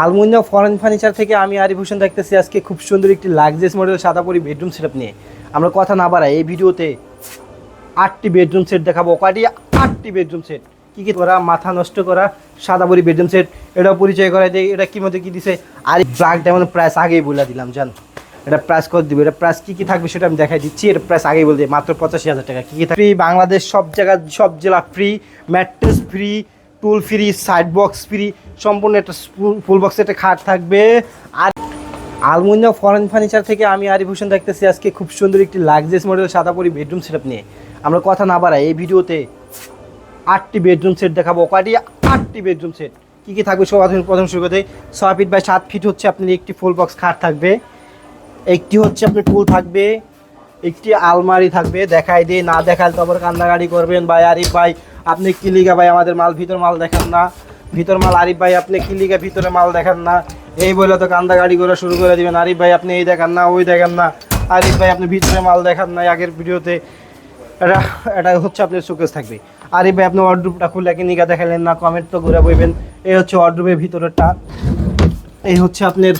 আলমুনিয়া foreign furniture থেকে আমি আরিফ হোসেন দেখতেছি। আজকে খুব সুন্দর একটি লাক্সারিয়াস মডেল সাদা পরি বেডরুম সেটআপ নিয়ে। আমরা কথা না বাড়াই, এই ভিডিওতে আটটি বেডরুম সেট দেখাবো। কয়টি আটটি বেডরুম সেট কি কি করা, মাথা নষ্ট করা, সাদা পরি বেডরুম সেট এটাও পরিচয় করাই দেয় এটা কি মধ্যে কী দিছে? আর ব্ল্যাক ডায়মন্ড প্রাইস আগেই বলে দিলাম, জান। এটা প্রাইস কত দিব? এটা প্রাইস কী কী থাকবে সেটা আমি দেখাই দিচ্ছি। এটা প্রাইস আগেই বলে দিই, মাত্র পঁচাশি হাজার টাকা। কী কি থাকবে? বাংলাদেশ সব জায়গা সব জেলা free mattress free tool free side box free সম্পূর্ণ একটা ফুল বক্স একটা খাট থাকবে। আর আলমুনিয়া ফরেন ফার্নিচার থেকে আমি আরিফ হোসেন দেখতেছি আজকে খুব সুন্দর একটি লাক্সারিয়াস মডেল সাদা পরি বেডরুম সেট নিয়ে। আমরা কথা না বাড়াই, এই ভিডিওতে আটটি বেডরুম সেট দেখাবো কয়টি আটটি বেডরুম সেট কী কী থাকবে সব প্রথম প্রথম শুরু করতে ছয় ফিট বাই সাত ফিট হচ্ছে আপনার একটি ফুল বক্স খাট থাকবে। একটি হচ্ছে আপনার টুল থাকবে, একটি আলমারি থাকবে, দেখাই দিয়ে না দেখালে তো আবার কান্নাকাটি করবেন। ভাই, আরিফ ভাই আপনি কি লিগা ভাই, আমাদের মাল, ভিতর মাল দেখান না। ভিতর মাল, আরিফ ভাই, আপনি কি লিগা ভিতরে মাল দেখান না? এই বলে তো কান্দা গাড়ি করে শুরু করে দিবেন। আরিফ ভাই, আপনি এই দেখান না, ওই দেখান না। আরিফ ভাই, আপনি ভিতরে মাল দেখান না আগের ভিডিওতে। এটা এটা হচ্ছে আপনার শোকেস থাকবে। আরিফ ভাই, আপনি ওয়ার্ড্রুপটা খুলে কি নিগা দেখালেন না? কমেন্ট তো ঘুরে বইবেন। এই হচ্ছে ওয়ার্ড্রুপের ভিতরেরটা। এই হচ্ছে আপনার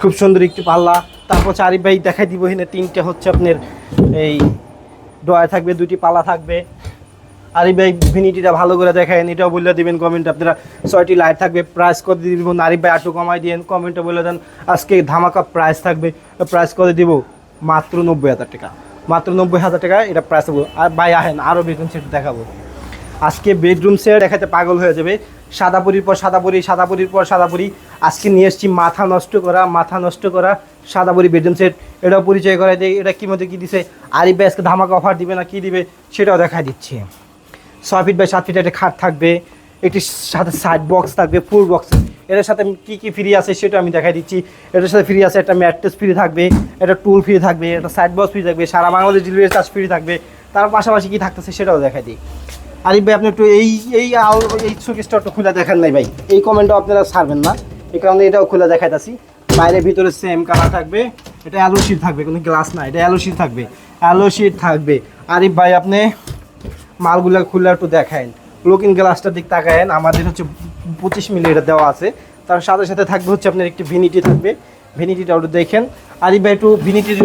খুব সুন্দর একটি পাল্লা। তারপর আরিফ ভাই দেখাই দিব, এখানে তিনটে হচ্ছে আপনার এই ডয়া থাকবে দুটি পাল্লা থাকবে। আরিফ ভাই, ভিনিটিটা ভালো করে দেখায়েন, এটাও বলে দিবেন কমেন্ট আপনারা ছয়টি লাইট থাকবে প্রাইস কত দিব আরিফ ভাই আটু কমাই দিয়েন কমেন্টে বলে দেন, আজকে ধামাকা প্রাইস থাকবে প্রাইস কত দিব মাত্র নব্বই হাজার টাকা। মাত্র নব্বই হাজার টাকা, এটা প্রাইস দেবো আর ভাই আহেন আরও বেতন সেট দেখাবো। আজকে বেডরুম সেট দেখাতে পাগল হয়ে যাবে। সাদা পুরির পর সাদা পুরি সাদা পুরির পর সাদা পুরি আজকে নিয়ে এসেছি মাথা নষ্ট করা, মাথা নষ্ট করা সাদা পুরি বেডরুম সেট এটাও পরিচয় করাই দেয় এটা কী মধ্যে কী দিছে? আরিফ ভাই, আজকে ধামাকা অফার দিবে না, কি দিবে? সেটাও দেখাই দিচ্ছি। ছয় ফিট বাই সাত ফিট একটা খাট থাকবে, একটি সাথে সাইড বক্স থাকবে ফুল বক্স এটার সাথে কি কি ফ্রি আছে সেটা আমি দেখাই দিচ্ছি। এটার সাথে ফ্রি আছে একটা ম্যাট্রেস ফ্রি থাকবে, একটা টুল ফ্রি থাকবে, একটা সাইড বক্স ফ্রি থাকবে, সারা বাংলাদেশ ডেলিভারি চার্জ ফ্রি থাকবে। তার পাশাপাশি কি থাকতেছে সেটাও দেখাই দিই। আরিফ ভাই, আপনি একটু এই এই এই শোকেসটা একটু খুলে দেখান নাই ভাই। এই কমেন্টও আপনারা ছাড়বেন না। এই কারণে এটাও খুলে দেখাইতাছি। বাইরের ভিতরে সেম কালার থাকবে। এটা অ্যালো শিট থাকবে, কোনো গ্লাস না এটা অ্যালো শিট থাকবে। অ্যালো শিট থাকবে। আরিফ ভাই, আপনি মালগুলো খুলে একটু দেখায়েন লুকিং গ্লাসটার দিক তাকায়েন আমাদের হচ্ছে পঁচিশ মিলি এটা দেওয়া আছে। তার সাথে সাথে থাকবে হচ্ছে আপনার একটি ভিনিটি থাকবে। ভিনিটিটা একটু দেখেন। আরিফ ভাই একটু ভিনিটির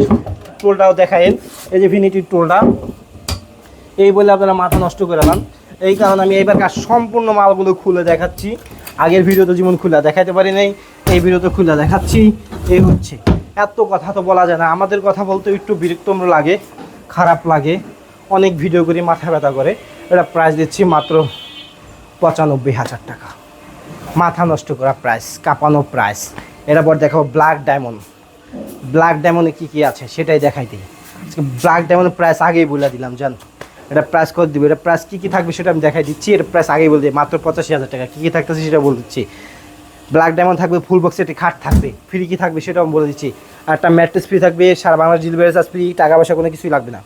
টোলটাও দেখায়েন এই যে ভিনিটির টোলটা এই বলে আপনারা মাথা নষ্ট করে নেন এই কারণে আমি এইবার কাজ সম্পূর্ণ মালগুলো খুলে দেখাচ্ছি। আগের ভিডিওতে যেমন খুলে দেখাতে পারি নাই, এই ভিডিওতে খুলে দেখাচ্ছি। এই হচ্ছে। এত কথা তো বলা যায় না। আমাদের কথা বলতে একটু বিরক্তম্র লাগে, খারাপ লাগে। অনেক ভিডিও করি, মাথা ব্যথা করে। এটা প্রাইস দিচ্ছি মাত্র পঁচানব্বই হাজার টাকা। মাথা নষ্ট করা প্রাইস কাঁপানো প্রাইস এটা পর দেখাবো ব্ল্যাক ডায়মন্ড ব্ল্যাক ডায়মন্ডে কী কী আছে সেটাই দেখাই দিই। ব্ল্যাক ডায়মন্ডের প্রাইস আগেই বলে দিলাম, জান। এটা প্রাইস কত দিব? এটা প্রাইস কী কী থাকবে সেটা আমি দেখাই দিচ্ছি। এটা প্রাইস আগেই বলে দিই, মাত্র পঁচাশি হাজার টাকা। কী কী থাকতেছে সেটা বলে দিচ্ছি। ব্ল্যাক ডায়মন্ড থাকবে ফুল বক্সে একটি খাট থাকবে। ফ্রি কী থাকবে সেটাও আমি বলে দিচ্ছি। আর একটা ম্যাট্রেস ফ্রি থাকবে, সারা বাংলার ডেলিভারি ফ্রি টাকা পয়সা কোনো কিছুই লাগবে না।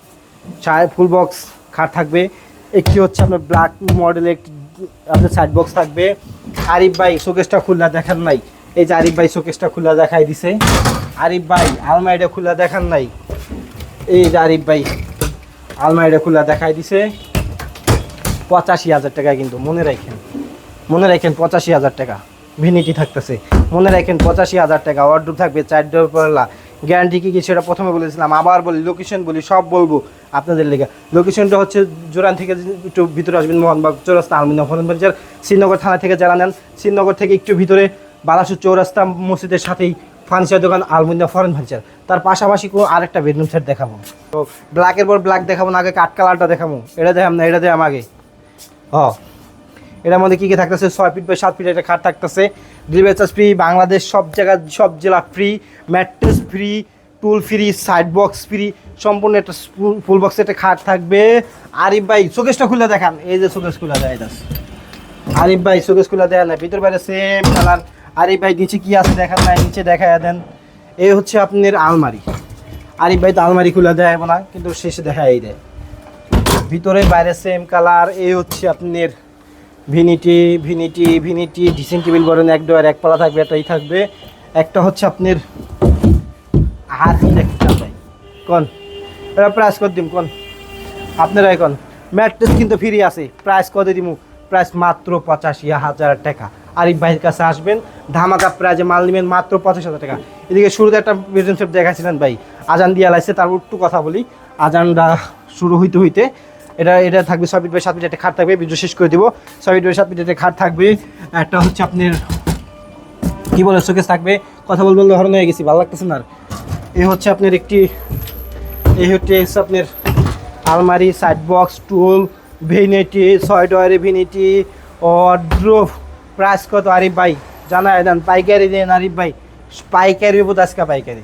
ফুল বক্স খাট থাকবে। একটি হচ্ছে আপনার ব্ল্যাক মডেলের একটি, আপনার সাইড বক্স থাকবে। আরিফ ভাই শোকেসটা খোলা দেখার নাই। এই যে আরিফ ভাই শোকেসটা খোলা দেখাই দিছে। আরিফ ভাই, আলমারিটা খোলা দেখার নাই। এই যে আরিফ ভাই, আলমারিটা খোলা দেখাই দিছে। পঁচাশি হাজার টাকা কিন্তু, মনে রাখেন। মনে রাখেন পঁচাশি হাজার টাকা। ভিনিটি থাকতেছে। মনে রাখেন পঁচাশি হাজার টাকা। অর্ডার থাকবে, চার ডোর পড়লা গ্যারান্টি কী কী সেটা প্রথমে বলেছিলাম। আবার বলি লোকেশন বলি, সব বলব আপনাদের লেগে। লোকেশনটা হচ্ছে জোরান থেকে একটু ভিতরে আসবেন, মোহনবাগ চৌরাস্তা, আলমিনা ফরনবাজার শ্রীনগর থানা থেকে যারা নেন, শ্রীনগর থেকে একটু ভিতরে বালাসু চৌরাস্তা মসজিদের সাথেই ফার্নিচার দোকান, আলমিনা ফরেন ফার্নিচার তার পাশাপাশি কোনো আরেকটা বেডরুম সেট দেখাবো। তো ব্ল্যাকের পর ব্ল্যাক দেখাবো, না আগে কাঠ কালারটা দেখাবো। এটা দেখাম না, এটা দেখাম আগে। হ। এটার মধ্যে কী কী থাকতেছে? ছয় ফিট বা সাত ফিট একটা খাট থাকতেছে। ডেলিভারি চার্জ ফ্রি বাংলাদেশ সব জায়গা সব জেলা free mattress free tool free side box free সম্পূর্ণ একটা ফুল বক্সে একটা খাট থাকবে। আরিফ ভাই শোকেসটা খুলে দেখান। এই যে শোকেস খুলে দেয়, দাস। আরিফ ভাই শোকেস খুলে দেয় না, ভিতর বাইরে সেম কালার আরিফ ভাই, নিচে কী আছে দেখান নাই নিচে দেখা দেন। এই হচ্ছে আপনার আলমারি। আরিফ ভাই তো আলমারি খুলে দেয় না কিন্তু শেষে দেখাই দেয় ভিতরে বাইরে সেম কালার এই হচ্ছে আপনার vanity vanity vanity dressing table বলেন এক ডোয়ার, এক পালা থাকবে, একটাই থাকবে। একটা হচ্ছে আপনার আর দেখতে কোন? এটা প্রাইস কত দিম, কোন? আপনারাই কোন ম্যাট্রেস কিন্তু ফ্রি আছে। প্রাইস কত দিমু? প্রাইস মাত্র পঁচাশি হাজার টাকা। আরিফ ভাইয়ের কাছে আসবেন। ধামাকা প্রাইজে মাল নেবেন মাত্র পঁচিশ হাজার টাকা। এদিকে শুরুতে একটা বেডরুম সেট দেখাছিলেন ভাই। আজান দিয়ে লাইছে তারপর একটু কথা বলি। আজানটা শুরু হইতে হইতে এটা এটা থাকবে ছয় ফিট বাই সাত ফিট একটা খাট থাকবে ভিডিও শেষ করে দিব। ছয় ফিট বাই সাত ফিট একটা খাট থাকবে। একটা হচ্ছে আপনার, কি বলে, শোকেস থাকবে। কথা বলতে বলতে হরণ হয়ে গেছি, ভালো লাগতেছে না এই হচ্ছে আপনার একটি এই হচ্ছে আপনার আলমারি সাইড বক্স টুল ভেনিটি, ছয় ডয়ারি ভেনিটি অড্রোভ প্রাইস কত? আরিফ ভাই, জানায় দেন, পাইকারি দেন, আরিফ ভাই। পাইকারি বোধ আজকে পাইকারি।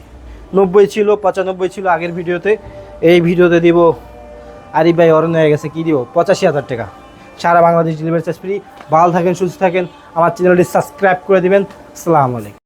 নব্বই ছিল, পঁচানব্বই ছিল আগের ভিডিওতে। এই ভিডিওতে দিব আরিফ ভাই অরণ্য হয়ে গেছে, কী দিব? পঁচাশি হাজার টাকা। সারা বাংলাদেশ ডেলিভারি চার্জ ফ্রি ভালো থাকেন, সুস্থ থাকেন। আমার চ্যানেলটি সাবস্ক্রাইব করে দেবেন। আলাইকুম।